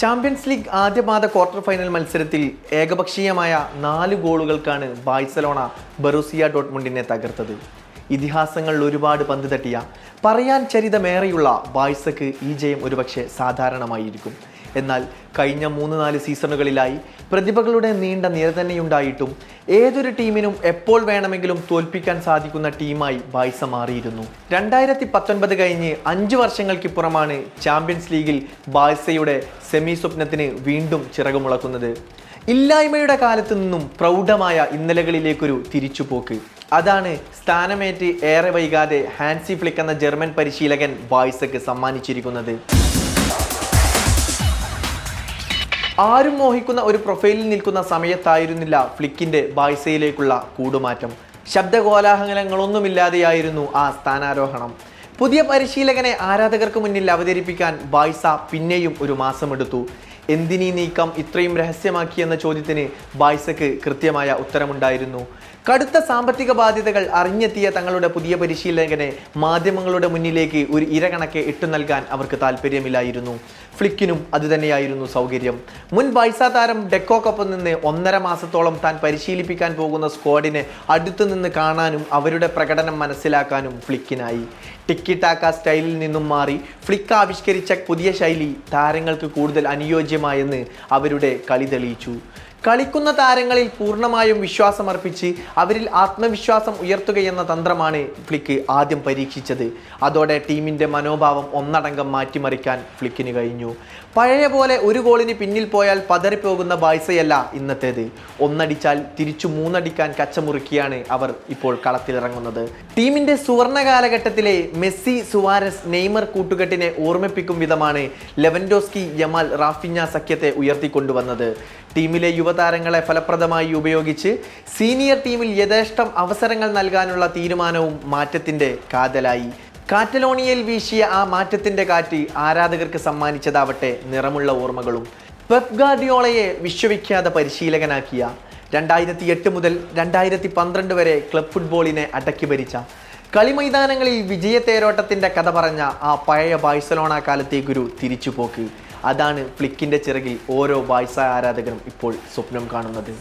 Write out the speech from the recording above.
Champions league ആദ്യപാദ quarter final മത്സരത്തിൽ ഏകപക്ഷീയമായ നാല് ഗോളുകൾക്കാണ് ബാഴ്സലോണ ബറൂസിയ ഡോട്ട്മുണ്ടിനെ തകർത്തത്. ഇതിഹാസങ്ങളിൽ ഒരുപാട് പന്ത് തട്ടിയ പറയാൻ ചരിതമേറെയുള്ള ബാഴ്സക്ക് ഈ ജയം ഒരുപക്ഷെ സാധാരണമായിരിക്കും. എന്നാൽ കഴിഞ്ഞ മൂന്ന് നാല് സീസണുകളിലായി പ്രതിഭകളുടെ നീണ്ട നിര തന്നെയുണ്ടായിട്ടും ഏതൊരു ടീമിനും എപ്പോൾ വേണമെങ്കിലും തോൽപ്പിക്കാൻ സാധിക്കുന്ന ടീമായി ബായ്സ മാറിയിരുന്നു. രണ്ടായിരത്തി പത്തൊൻപത് കഴിഞ്ഞ് അഞ്ച് വർഷങ്ങൾക്കിപ്പുറമാണ് ചാമ്പ്യൻസ് ലീഗിൽ ബാഴ്സയുടെ സെമി സ്വപ്നത്തിന് വീണ്ടും ചിറകുമുളക്കുന്നത്. ഇല്ലായ്മയുടെ കാലത്ത് നിന്നും പ്രൗഢമായ ഇന്നലകളിലേക്കൊരു തിരിച്ചുപോക്ക്. അതാണ് സ്ഥാനമേറ്റ് ഏറെ വൈകാതെ ഹാൻസി ഫ്ലിക്ക് എന്ന ജർമ്മൻ പരിശീലകൻ ബായ്സക്ക് സമ്മാനിച്ചിരിക്കുന്നത്. ആരും മോഹിക്കുന്ന ഒരു പ്രൊഫൈലിൽ നിൽക്കുന്ന സമയത്തായിരുന്നില്ല ഫ്ലിക്കിന്റെ ബായ്സയിലേക്കുള്ള കൂടുമാറ്റം. ശബ്ദകോലാഹലങ്ങളൊന്നുമില്ലാതെയായിരുന്നു ആ സ്ഥാനാരോഹണം. പുതിയ പരിശീലകനെ ആരാധകർക്ക് മുന്നിൽ അവതരിപ്പിക്കാൻ ബായ്സ പിന്നെയും ഒരു മാസമെടുത്തു. എന്തിനീ നീക്കം ഇത്രയും രഹസ്യമാക്കിയെന്ന ചോദ്യത്തിന് ബായ്സക്ക് കൃത്യമായ ഉത്തരമുണ്ടായിരുന്നു. കടുത്ത സാമ്പത്തിക ബാധ്യതകൾ അറിഞ്ഞെത്തിയ തങ്ങളുടെ പുതിയ പരിശീലകനെ മാധ്യമങ്ങളുടെ മുന്നിലേക്ക് ഒരു ഇരകണക്ക് ഇട്ടു നൽകാൻ അവർക്ക് താല്പര്യമില്ലായിരുന്നു ഫ്ലിക്കിനും അതുതന്നെയായിരുന്നു സൗകര്യം. മുൻ ബൈസ താരം ഡെക്കോക്കൊപ്പം നിന്ന് ഒന്നര മാസത്തോളം താൻ പരിശീലിപ്പിക്കാൻ പോകുന്ന സ്ക്വാഡിനെ അടുത്തു നിന്ന് കാണാനും അവരുടെ പ്രകടനം മനസ്സിലാക്കാനും ഫ്ലിക്കിനായി. ടിക്കി ടാക്ക സ്റ്റൈലിൽ നിന്നും മാറി ഫ്ലിക്ക് ആവിഷ്കരിച്ച പുതിയ ശൈലി താരങ്ങൾക്ക് കൂടുതൽ അനുയോജ്യമായെന്ന് അവരുടെ കളി തെളിയിച്ചു. കളിക്കുന്ന താരങ്ങളിൽ പൂർണമായും വിശ്വാസമർപ്പിച്ച് അവരിൽ ആത്മവിശ്വാസം ഉയർത്തുകയെന്ന തന്ത്രമാണ് ഫ്ലിക്ക് ആദ്യം പരീക്ഷിച്ചത്. അതോടെ ടീമിന്റെ മനോഭാവം ഒന്നടങ്കം മാറ്റിമറിക്കാൻ ഫ്ലിക്കിന് കഴിഞ്ഞു. പഴയ പോലെ ഒരു ഗോളിന് പിന്നിൽ പോയാൽ പതറിപ്പോകുന്ന ബായ്സയല്ല ഇന്നത്തേത്. ഒന്നടിച്ചാൽ തിരിച്ചു മൂന്നടിക്കാൻ കച്ചമുറുക്കിയാണ് അവർ ഇപ്പോൾ കളത്തിലിറങ്ങുന്നത്. ടീമിന്റെ സുവർണ കാലഘട്ടത്തിലെ മെസ്സി സുവാരസ് നെയ്മർ കൂട്ടുകെട്ടിനെ ഓർമ്മിപ്പിക്കും വിധമാണ് ലെവൻഡോസ്കി യമാൽ റാഫിഞ്ഞ സഖ്യത്തെ ഉയർത്തിക്കൊണ്ടുവന്നത്. ടീമിലെ യുവതാരങ്ങളെ ഫലപ്രദമായി ഉപയോഗിച്ച് സീനിയർ ടീമിൽ യഥേഷ്ടം അവസരങ്ങൾ നൽകാനുള്ള തീരുമാനവും മാറ്റത്തിന്റെ കാതലായി. കാറ്റലോണിയയിൽ വീശിയ ആ മാറ്റത്തിന്റെ കാറ്റ് ആരാധകർക്ക് സമ്മാനിച്ചതാവട്ടെ നിറമുള്ള ഓർമ്മകളും. പെപ് ഗാർഡിയോളയെ വിശ്വവിഖ്യാത പരിശീലകനാക്കിയ രണ്ടായിരത്തി എട്ട് മുതൽ രണ്ടായിരത്തി പന്ത്രണ്ട് വരെ ക്ലബ് ഫുട്ബോളിനെ അടക്കി ഭരിച്ച കളിമൈതാനങ്ങളിൽ വിജയത്തേരോട്ടത്തിന്റെ കഥ പറഞ്ഞ ആ പഴയ ബാഴ്സലോണ ഗുരു തിരിച്ചുപോക്ക്. അതാണ് ഫ്ലിക്കിന്റെ ചിറകിൽ ഓരോ ബാഴ്സ ആരാധകരും ഇപ്പോൾ സ്വപ്നം കാണുന്നത്.